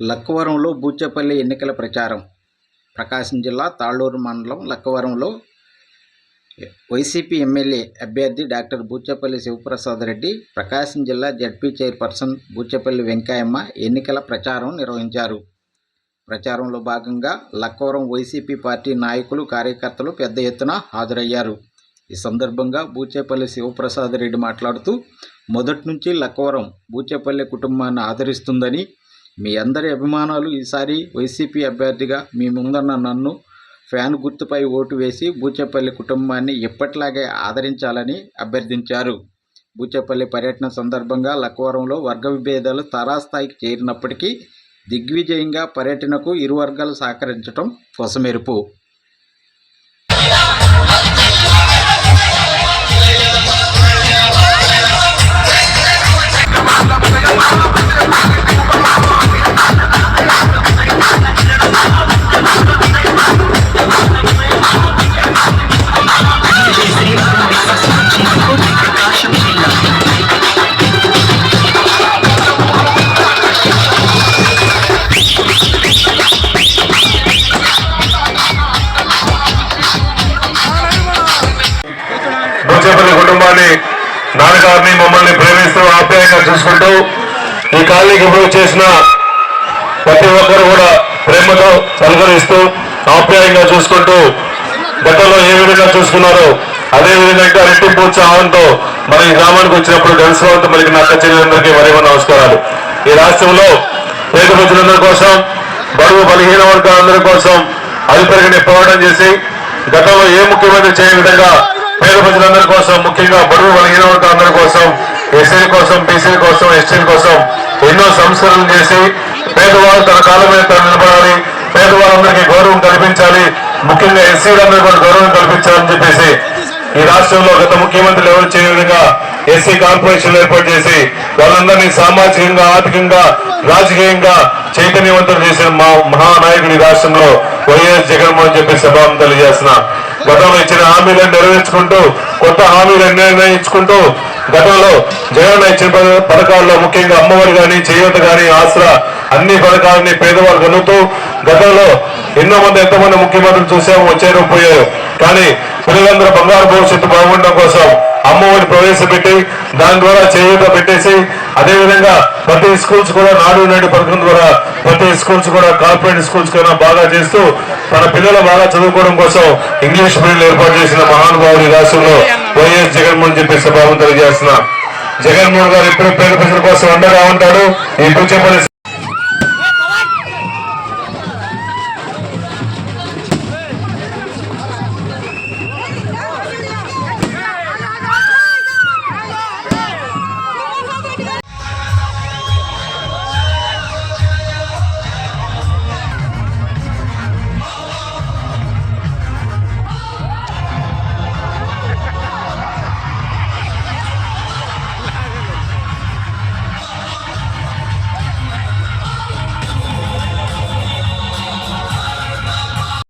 లక్కవరంలో బూచేపల్లి ఎన్నికల ప్రచారం. ప్రకాశం జిల్లా తాళ్ళూరు మండలం లక్కవరంలో వైసీపీ ఎమ్మెల్యే అభ్యర్థి డాక్టర్ బూచేపల్లి శివప్రసాద్ రెడ్డి ప్రకాశం జిల్లా జడ్పీ చైర్పర్సన్ బూచేపల్లి వెంకయ్యమ్మ ఎన్నికల ప్రచారం నిర్వహించారు. ప్రచారంలో భాగంగా లక్కవరం వైసీపీ పార్టీ నాయకులు కార్యకర్తలు పెద్ద ఎత్తున హాజరయ్యారు. ఈ సందర్భంగా బూచేపల్లి శివప్రసాద్ రెడ్డి మాట్లాడుతూ మొదటి నుంచి లక్కవరం బూచేపల్లి కుటుంబాన్ని ఆదరిస్తుందని మీ అందరి అభిమానాలు ఈసారి వైసీపీ అభ్యర్థిగా మీ ముందన్న నన్ను ఫ్యాన్ గుర్తుపై ఓటు వేసి బూచేపల్లి కుటుంబాన్ని ఎప్పటిలాగే ఆదరించాలని అభ్యర్థించారు. బూచేపల్లి పర్యటన సందర్భంగా లక్వరంలో వర్గ విభేదాలు తారాస్థాయికి చేరినప్పటికీ దిగ్విజయంగా పర్యటనకు ఇరు వర్గాలు సహకరించడం కొసమెరుపు కుటుంబాన్ని నాన్నగారిని మమ్మల్ని ప్రేమిస్తూ ఆప్యాయంగా చూసుకుంటూ ఈ కాలనీకి ఇప్పుడు చేసిన ప్రతి ఒక్కరు కూడా ప్రేమతో పలకరిస్తూ ఆప్యాయంగా చూసుకుంటూ గతంలో ఏ విధంగా చూసుకున్నారో అదే విధంగా ఇంకా రెట్టింపు ఉత్సాహంతో మన ఈ గ్రామానికి వచ్చినప్పుడు ఘనస్వాగతం మనకి నక్క చెల్లెలందరికీ మరీ నమస్కారాలు. ఈ రాష్ట్రంలో పేద ప్రజలందరి కోసం బరువు బలహీన వర్గాలందరి కోసం అధిపరిగిని పోరాటం చేసి గతంలో ఏ ముఖ్యమంత్రి చేయని విధంగా కోసం ముఖ్యంగా బరువు కలిగిన వర్గాలందరి కోసం ఎస్సీల కోసం బీసీల కోసం ఎస్టీల కోసం ఎన్నో సంస్కరణలు చేసి పేదవాళ్ళు తన కాలం మీద తను నిలబడాలి. పేదవాళ్ళందరికీ గౌరవం కల్పించాలి. ముఖ్యంగా ఎస్సీలందరూ కూడా గౌరవం కల్పించాలని చెప్పేసి ఈ రాష్ట్రంలో గత ముఖ్యమంత్రులు ఎవరు చేయని విధంగా ఎస్సీ కార్పొరేషన్ ఏర్పాటు చేసి వాళ్ళందరినీ సామాజికంగా ఆర్థికంగా రాజకీయంగా చైతన్యవంతులు చేసిన మా మహానాయకుడు ఈ రాష్ట్రంలో వైఎస్ జగన్మోహన్ చెప్పి సభాం తెలియజేస్తున్నా. గతంలో ఇచ్చిన హామీలను నెరవేర్చుకుంటూ కొత్త హామీలను నిర్ణయించుకుంటూ గతంలో జగన్ ఇచ్చిన పథకాల్లో ముఖ్యంగా అమ్మఒడి కానీ చేయూత కానీ ఆసరా అన్ని పథకాలని పేదవాళ్ళు కలుగుతూ గతంలో ఎన్నో మంది ఎంతమంది ముఖ్యమంత్రులు చూసాము వచ్చారు పోయారు. కానీ పిల్లలందరూ బంగారు భవిష్యత్తు బాగుండడం కోసం అమ్మఒడి ప్రవేశపెట్టి దాని ద్వారా చేయూత పెట్టేసి అదేవిధంగా ప్రతి స్కూల్స్ కూడా నాడు నేడు పథకం ద్వారా ప్రతి స్కూల్స్ కూడా కార్పొరేట్ స్కూల్స్ కన్నా బాగా చేస్తూ తన పిల్లలు బాగా చదువుకోవడం కోసం ఇంగ్లీష్ మీడియం ఏర్పాటు చేసిన మహానుభావుడు రాష్ట్రంలో వైఎస్ జగన్మోహన్ చెప్పి సభావం తెలియజేస్తున్నా. జగన్మోహన్ గారు ఎప్పుడు పేద ప్రజల కోసం అండగా ఉంటాడు. ఈ బుచ్చేపల్లి